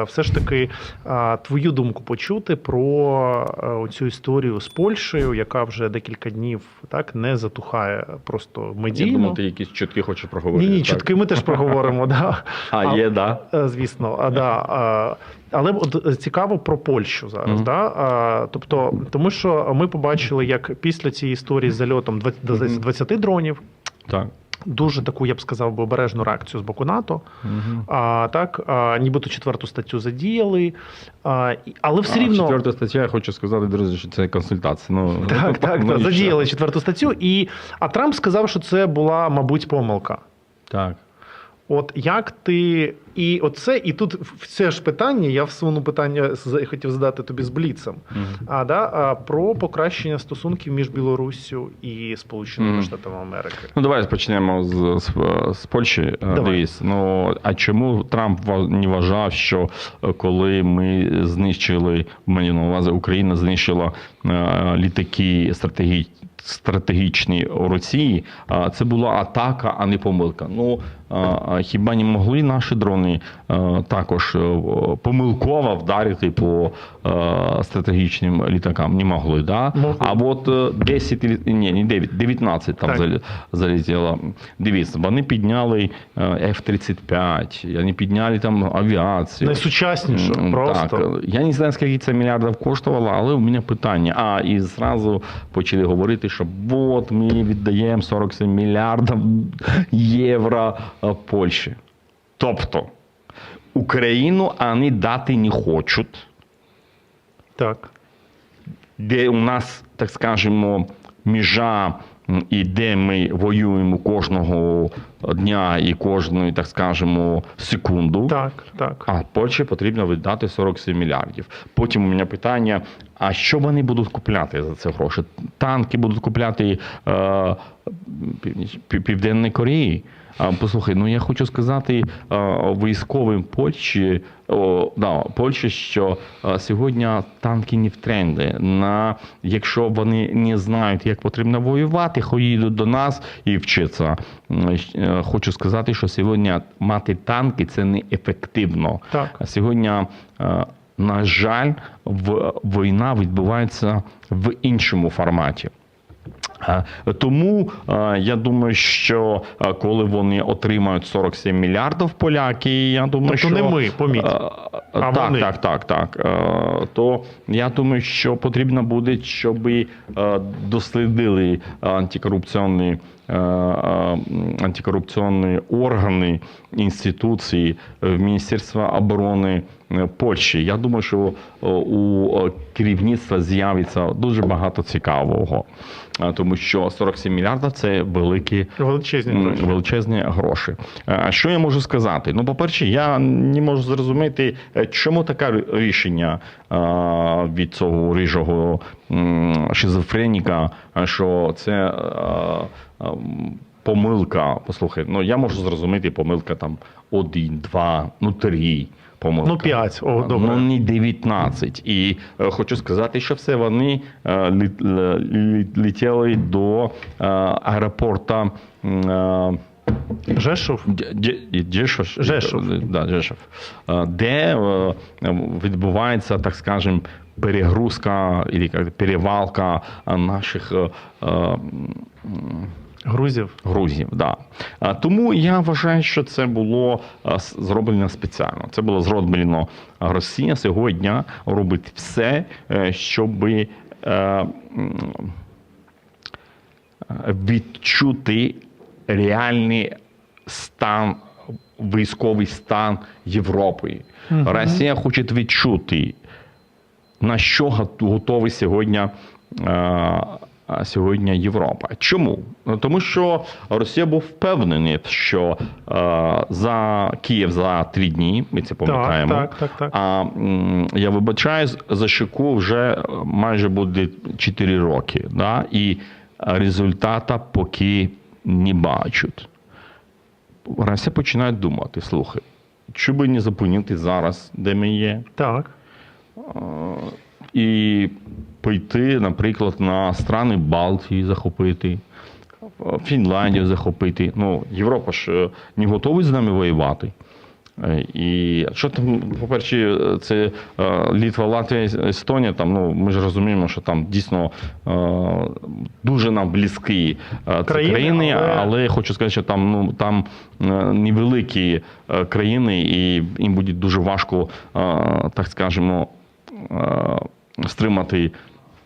Е, Все ж таки, твою думку почути про цю історію з Польщею, яка вже декілька днів так не затухає просто Я медійно. думав, ти якісь чутки хочеш проговорити. Ні, ні, чутки ми теж проговоримо. Да. А, є, да. Е, Звісно, а, да. Але от е, цікаво про Польщу зараз. Мгм. Да? А, Тобто, тому що ми побачили, як після цієї історії з зальотом 20 до Мгм. 20 дронів Так. Дуже таку, я б сказав, би обережну реакцію з боку НАТО. Угу. А, так, а, нібито четверту статтю задіяли, а, але все рівно. Четверта стаття, я хочу сказати, друзі, що це консультація. Ну, Так, ну, так, ну, так, задіяли четверту статтю. І, а Трамп сказав, що це була, мабуть, помилка. Так. От як ти. І оце, і тут в це ж питання, я всуну питання з- хотів задати тобі з Бліцем. Мгм. А, да, а, про покращення стосунків між Білоруссю і Сполученими Мгм. Штатами Америки. Ну, давай почнемо з, з, з Польщі. Е, Дивись, ну а чому Трамп не вважав, що е, коли ми знищили, мені на увазі Україна знищила е, літаки стратегі... стратегічні у Росії, це була атака, а не помилка. Ну хіба не могли наші дрони е, також е, помилково вдарити по е, стратегічним літакам? Не могли, да? Могли. А от е, 10, лі- ні, не 9, 19 там Так. залетіло. Дивіться, вони підняли е, F-35, вони підняли там авіацію. Найсучасніше, просто. Так, я не знаю, скільки це мільярдів коштувало, але у мене питання. А, і зразу почали говорити, що от ми віддаємо 47 мільярдів євро е, Польщі. Тобто, Україну вони дати не хочуть Так. де у нас, так скажемо, межа м, і де ми воюємо кожного дня і кожної, так скажемо, секунду. Так, так. А Польщі потрібно віддати 47 мільярдів. Потім у мене питання: а що вони будуть купляти за це гроші? Танки будуть купляти е, Південної Кореї. Послухай, ну я хочу сказати військовим Польщі, о, да, Польщі, що сьогодні танки не в тренді. На, якщо вони не знають, як потрібно воювати, хай їдуть до нас і вчаться. Е, Хочу сказати, що сьогодні мати танки це не ефективно. Так. А сьогодні, на жаль, в- війна відбувається в іншому форматі. Е, Тому е, я думаю, що е, коли вони отримають 47 мільярдів поляки, я думаю, Тобто що не ми, поміть. А так, вони. так, так, так. То я думаю, що потрібно буде, щоб дослідили антикорупційні, е, е, антикорупційні органи інституції е, Міністерства оборони Польщі. Я думаю, що у керівництва з'явиться дуже багато цікавого, тому що 47 мільярдів це великі Величезні гроші. величезні гроші. А що я можу сказати? Ну, по-перше, я не можу зрозуміти, чому таке рішення від цього рижого шизофреніка, що це помилка. Послухай, ну я можу зрозуміти помилка там один, два, ну три. Помилка. Ну, п'ять. О, добре. Ну, не 19. І е, хочу сказати, що все вони е, лі- лі- лі- до е, аеропорта. е, Жешов. Дє- Жешов. Да, Жешов, Е, де е, відбувається, так скажем, перегрузка і перевалка е, наших е, е, Грузів. грузів. Да. Тому я вважаю, що це було зроблено спеціально. Це було зроблено Росія сьогодні робить все, е, щоб е, відчути реальний стан, військовий стан Європи. Мгм. Росія хоче відчути, на що готовий сьогодні. Сьогодні Європа. Чому? Тому що Росія був впевнений, що е, за Київ за три дні, ми це пам'ятаємо. Так, так, так, так. А я вибачаюсь, за Шику вже майже буде 4 роки. Да? І результата поки не бачать. Росія починає думати: слухай, чи би не зупинити зараз, де ми є, Так. І пойти, наприклад, на страни Балтії захопити, Фінляндію захопити. Ну, Європа ж е, не готова з нами воювати. Е, І що там, по-перше, це е, Літва, Латвія, Естонія. Там ну ми ж розуміємо, що там дійсно дуже нам близькі ці Країни, країни, але- але я хочу сказати, що там ну там невеликі країни, і їм буде дуже важко, так скажемо, стримати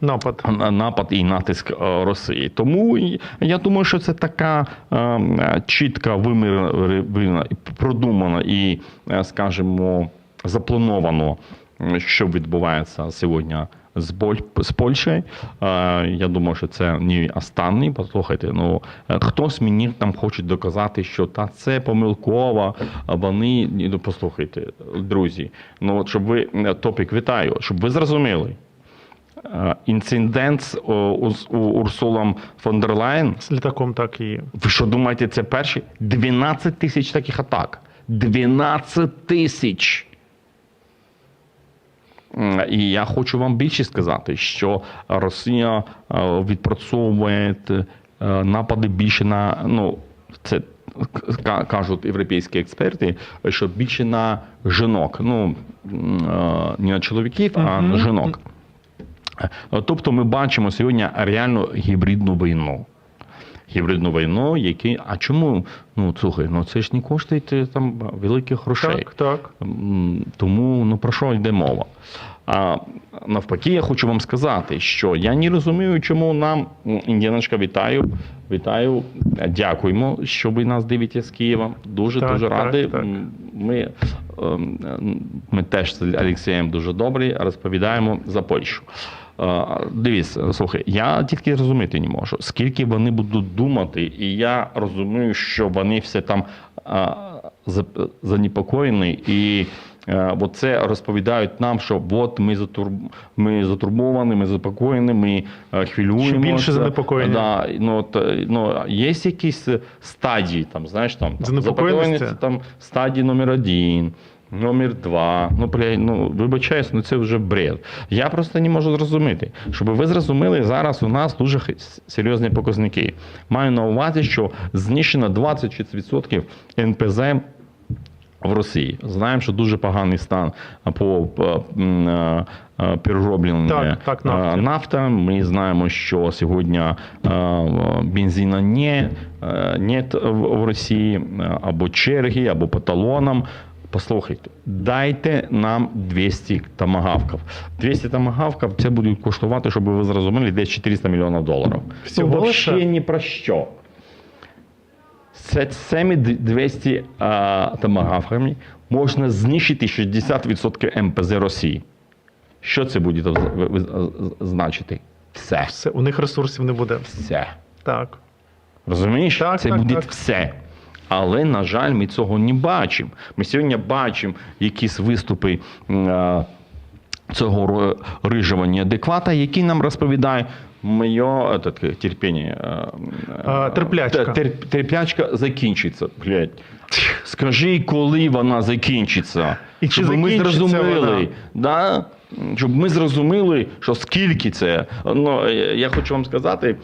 Напад. напад і натиск е, Росії. Тому я думаю, що це така е, чітка вимірена, і продумана і, е, скажімо, заплановано, що відбувається сьогодні. З Боль- з Польщею. Е, Я думаю, що це не останній. Послухайте, ну е, хтось мені там хоче доказати, що та це помилково, вони Ні, ну послухайте, друзі. Ну от щоб ви е, топік вітаю, щоб ви зрозуміли. Інцидент з Урсулом фон дер Лайн. З літаком так і. Ви що думаєте, це перші? 12 тисяч таких атак. 12 тисяч. І я хочу вам більше сказати, що Росія е, відпрацьовує е, напади більше на ну це кажуть європейські експерти, що більше на жінок. Ну е, не на чоловіків, а на жінок. Тобто ми бачимо сьогодні реально гібридну війну. Гібридну війну, які. А чому? Ну слухай, ну це ж не коштує там великих грошей. Так, так. Тому ну про що йде мова? А навпаки, я хочу вам сказати, що я не розумію, чому нам Індіаночка, вітаю. Вітаю, дякуємо, що ви нас дивитесь з Києва. Дуже Так, дуже так, радий. так. Ми, ем, ми теж з Олексієм дуже добрі, розповідаємо за Польщу. Е, Дивіться, слухай, я тільки розуміти не можу, скільки вони будуть думати, і я розумію, що вони все там за- занепокоєні, і е, от це розповідають нам, що от ми затур... ми затурбовані, ми запокоєні, ми е, хвилюємося. Ще більше занепокоєння. Да, ну, от, е, ну, є якісь стадії, там, знаєш, там, Занепокоєності? там стадії номер один. Номер два. Ну, бля, ну вибачаюсь, ну це вже бред. Я просто не можу зрозуміти. Щоб ви зрозуміли, зараз у нас дуже серйозні показники. Маю на увазі, що знищено 26% НПЗ в Росії. Знаємо, що дуже поганий стан по е, е, е, переробленню Так, так, нафти. нафта. Ми знаємо, що сьогодні бензина не, е, нет в Росії, або черги, або по талонам. Послухайте, дайте нам 200 томагавків. 200 томагавків це буде коштувати, щоб ви зрозуміли, десь 400 мільйонів доларів. Всього ну, взагалі ні про що. З цими 200 а, томагавками можна знищити 60% МПЗ Росії. Що це буде значити? Все. Все, у них ресурсів не буде. Все. Так. Розумієш? Так, це так, буде так. все. Але, на жаль, ми цього не бачимо. Ми сьогодні бачимо якісь виступи а, цього рижого неадеквата, який нам розповідає. Моє этот, терпіння. терплячка. те- тер- терплячка закінчиться. Блядь. Скажи, коли вона закінчиться. І чи щоб ми зрозуміли. вона? Да? Щоб ми зрозуміли, що скільки це. Ну, я хочу вам сказати,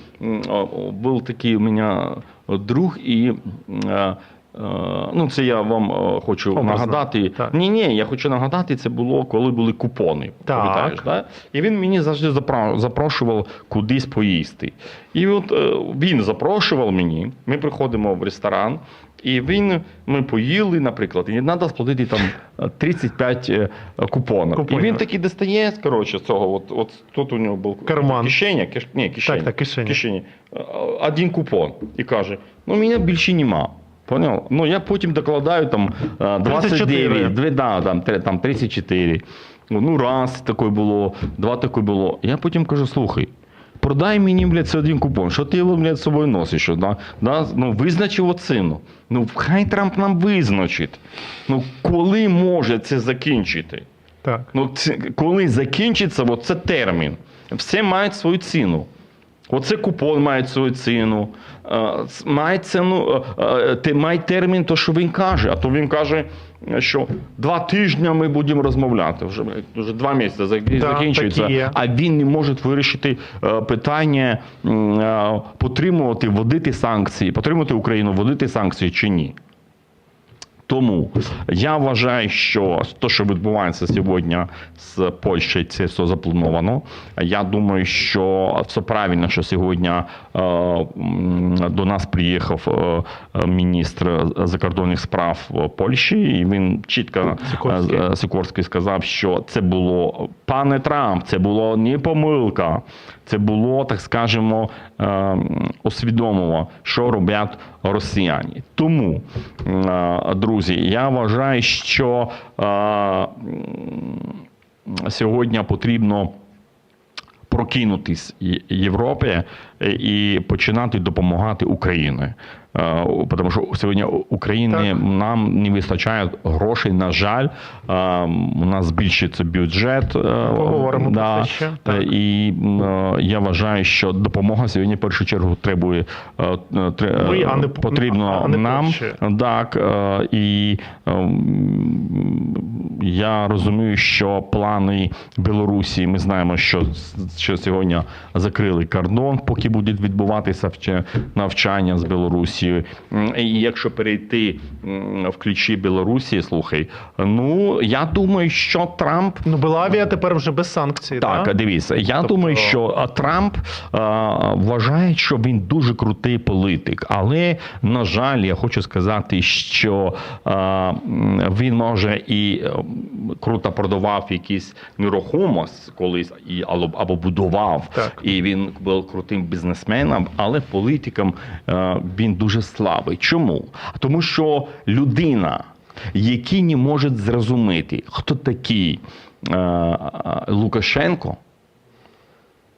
був такий у мене друг, і ну, це я вам е, хочу Образно. нагадати. Так. Ні, ні, я хочу нагадати, це було, коли були купони. Так. Да? І він мені завжди запрошував кудись поїсти. І от е, він запрошував мені, ми приходимо в ресторан, і він, ми поїли, наприклад, і треба сплатити там е, 35 е, купонів. Купонів. І він такий достає, коротше, з цього, от, от тут у нього був Карман. кишеня, киш, ні, кишеня, Так, так, кишеня. кишені. Е, Один купон. І каже: ну, мене більше нема. Поняв? Ну, я потім докладаю там е, 34. 29, дві, да, там, там 34. Ну, раз таке було, два таке було. Я потім кажу: слухай, продай мені, блядь, цей один купон. Що ти його, блядь, з собою носиш? Да? Да? Ну, визнач його ціну. Ну, хай Трамп нам визначить. Ну, коли може це закінчити? Так. Ну, це, коли закінчиться, от це термін. Все мають свою ціну. Оце купон має свою ціну. Е, Має ціну, е, е, має термін, то що він каже. А то він каже, що два тижні ми будемо розмовляти. Вже, вже два місяці зак- закінчується. є. А він не може вирішити питання потримувати, вводити санкції, потримати Україну, вводити санкції чи ні. Тому я вважаю, що те, що відбувається сьогодні з Польщею, це все заплановано. Я думаю, що це правильно, що сьогодні е, до нас приїхав е, міністр закордонних справ Польщі, і він чітко е, Сікорський сказав, що це було пане Трамп, це було не помилка. Це було, так скажемо, е, що роблять росіяни. Тому, е, друзі, я вважаю, що е, сьогодні потрібно прокинутись Європі і починати допомагати Україні. Е, Тому що сьогодні України Так. нам не вистачає грошей. На жаль, Е, у нас збільшується бюджет. е, Поговоримо про це ще. Так. Е, І е, я вважаю, що допомога сьогодні в першу чергу требує е, е, тре- Ви, а не- потрібно а не нам. Так, е, і е, я розумію, що плани Білорусі, ми знаємо, що, що сьогодні закрили кордон, поки буде відбуватися навчання з Білорусією. М, І якщо перейти в ключі Білорусі, слухай, ну я думаю, що Трамп Ну, Белавія тепер вже без санкцій. так, да? дивіться, я Тобто- думаю, що Трамп а, вважає, що він дуже крутий політик. Але, на жаль, я хочу сказати, що а, він може і круто продавав якісь нерухомість колись і або, або будував, Так. і він був крутим бізнесменом, але політиком е, він дуже слабий. Чому? Тому що людина, який не може зрозуміти, хто такий е, е, Лукашенко,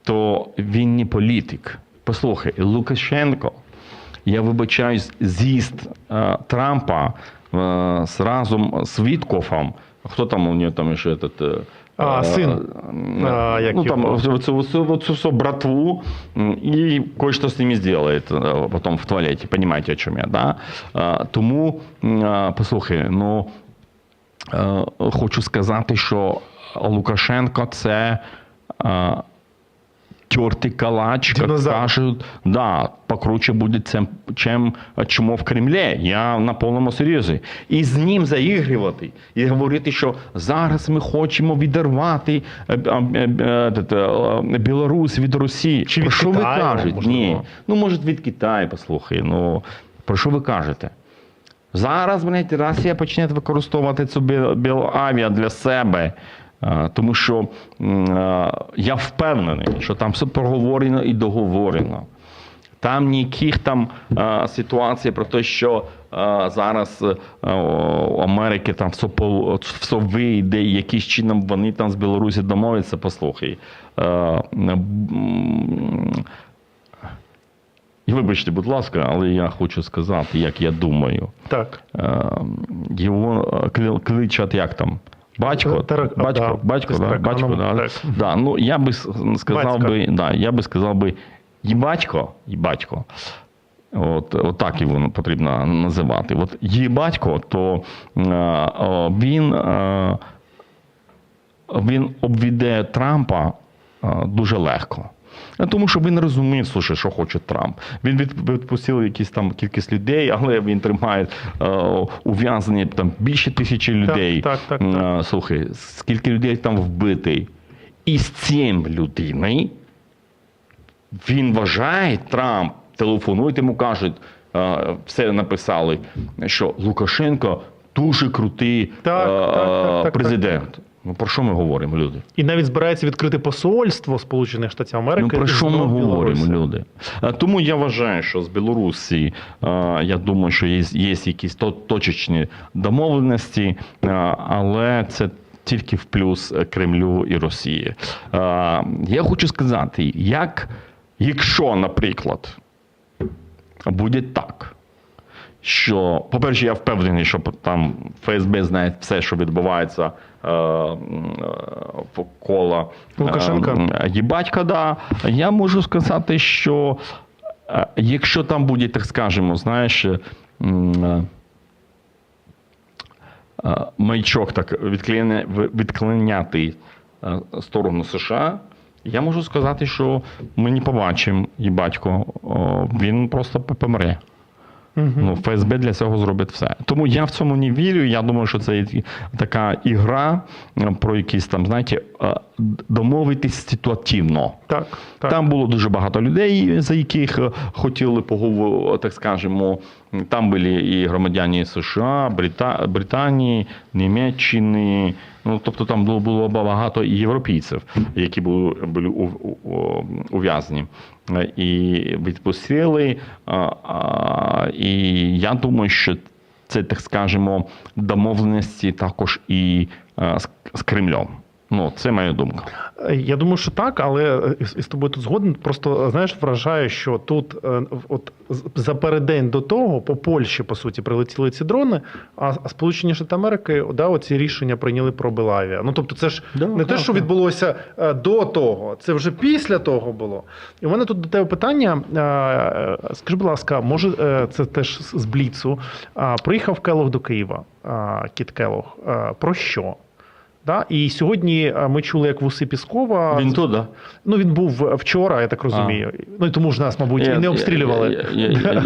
то він не політик. Послухай, Лукашенко, я вибачаюсь, з'їзд е, Трампа е, з разом з Віткофом. Хто там у нього там ще этот, е, А, е, син. е, А, ну, там, оцю всю братву і кое-что з ними сделает э, потом в туалеті, Понимаете, о чому я, да? Тому, послухай, ну, хочу сказати, що Лукашенко це тертий калач, Динозавр. кажуть, да, покруче буде цим, чим чому в Кремлі. Я на повному серйозі. І з ним заігрувати, і говорити, що зараз ми хочемо відірвати е, е, е, Білорусь від Росії. Чи Про що ви Китаю, кажете? можливо? Ні. Ну, може, від Китаю, послухай. Ну, про що ви кажете? Зараз, блядь, Росія почне використовувати цю біл- для себе. Е, Тому що е, я впевнений, що там все проговорено і договорено. Там ніяких там е, ситуацій про те, що зараз у Америки там все, все вийде, і яким чином вони там з Білорусі домовляться, послухай. І вибачте, будь ласка, але я хочу сказати, як я думаю. Так. Його кличуть як там? Батько, Тарак- батько, да, батько, да, батько, да. так. Да, ну я би сказав би, да, я би сказав би, і батько, і батько. От, от так його потрібно називати. От її батько, то е, він, е, він обведе Трампа е, дуже легко. Е, Тому що він розумів, слушай, що хоче Трамп. Він відпустив якісь там кількість людей, але він тримає е, ув'язані там більше тисячі людей. так, так, так. Е, Слухай, скільки людей там вбитий. І з цим людиною він вважає, Трамп телефонують йому, кажуть, е, все написали, що Лукашенко дуже крутий Так, так, так, так, президент. Ну про що ми говоримо, люди? І навіть збирається відкрити посольство Сполучених Штатів Америки. Ну про що ми говоримо, люди? Тому я вважаю, що з Білорусі, я думаю, що є, є якісь точечні домовленості, але це. Тільки в плюс Кремлю і Росії. Е, Я хочу сказати, як якщо, наприклад, буде так, що, по-перше, я впевнений, що там ФСБ знає все, що відбувається е, е, коло Лукашенка. е, Єбатька, да. Я можу сказати, що е, якщо там буде, так скажемо, знаєш, е, м, е, е, маячок так відклиня, відклиняти е, сторону США, я можу сказати, що ми не побачимо Єбатько, о, він просто помре. Мгм. Ну, ФСБ для цього зробить все. Тому я в цьому не вірю. Я думаю, що це така ігра е, про якісь там, знаєте, е, домовитись ситуативно. Так, так. Там було дуже багато людей, за яких е, хотіли поговорити, так скажемо. Там були і громадяни США, Брита... Британії, Німеччини. Ну, тобто там було, було багато європейців, які були, були ув'язані. І відпустили. І я думаю, що це, так скажемо, домовленості також і е, з Кремлем. Ну, це моя думка. Я думаю, що так, але е, із тобою тут згоден. Просто знаєш, вражає, що тут е, от за передень до того по Польщі, по суті, прилетіли ці дрони, а, Сполучені Штати Америки да, оці рішення прийняли про Белавія. Ну тобто, це ж Да, не те, що так. відбулося е, до того, це вже після того було. І в мене тут до тебе питання. Скажи, будь ласка, може, це теж з з Бліцу. Приїхав Келох до Києва, Кіт Келох. Е, Про що? Да? І сьогодні е, ми чули, як Вуси Піскова. Він тут, да? Ну, він був вчора, я так розумію. Ну і тому ж нас, мабуть, і не обстрілювали. Я, я, я, я,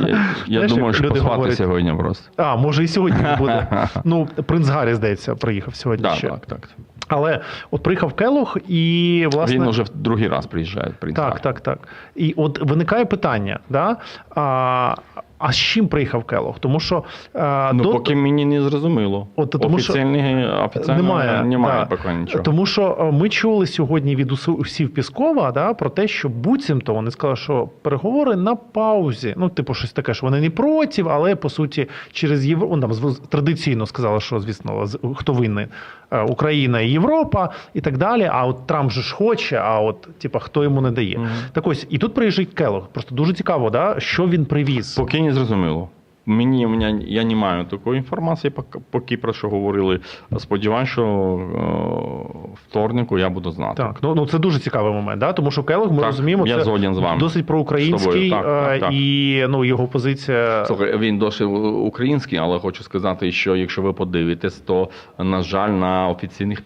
я, я думаю, що люди говорять? сьогодні просто. А, може, і сьогодні не буде. Ну, принц Гаррі, здається, приїхав сьогодні Так, ще. так, так. Але от приїхав Келох, і власне. Він уже в другий раз приїжджає, в принципі. Так, так, так. І от виникає питання, да? а, а з чим приїхав Келох? Тому що а, Ну, до... поки мені не зрозуміло. От, тому що- Офіційного, офіційного Немає, немає да. поки нічого. Тому що е, ми чули сьогодні від усів Піскова да, про те, що буцімто вони сказали, що переговори на паузі. Ну, типу, щось таке, що вони не проти, але по суті через Євро... ну, там традиційно сказали, що звісно, хто винний Е, Україна і Європа і так далі. А от Трамп же ж хоче, а от типу, хто йому не дає. Мгм. Так ось і тут приїжджає Келлог. Просто дуже цікаво, да, що він привіз. Поки не зрозуміло. Мені, у мене, я не маю такої інформації, поки, поки про що говорили. Сподіваюся, що е, вторнику я буду знати. Так, ну, ну це дуже цікавий момент, да? тому що Келлог, ми Так, розуміємо, я це згоден з вами. досить проукраїнський, так, так, е, так. і ну, його позиція. Слухай, він досить український, але хочу сказати, що якщо ви подивитесь, то на жаль, на офіційних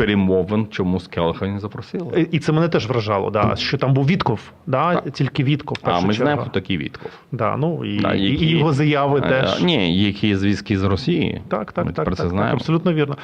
перемовин чомусь Келха не запросили. І це мене теж вражало, да, що там був Вітков, да, Так. тільки Вітков. А ми чергу. знаємо, хто такий Вітков. Да, ну, і, Да, які- і його заяви а, теж. Ні, які зв'язки з Росії. Так, так, Ми так, про так, це так, знаємо. абсолютно вірно.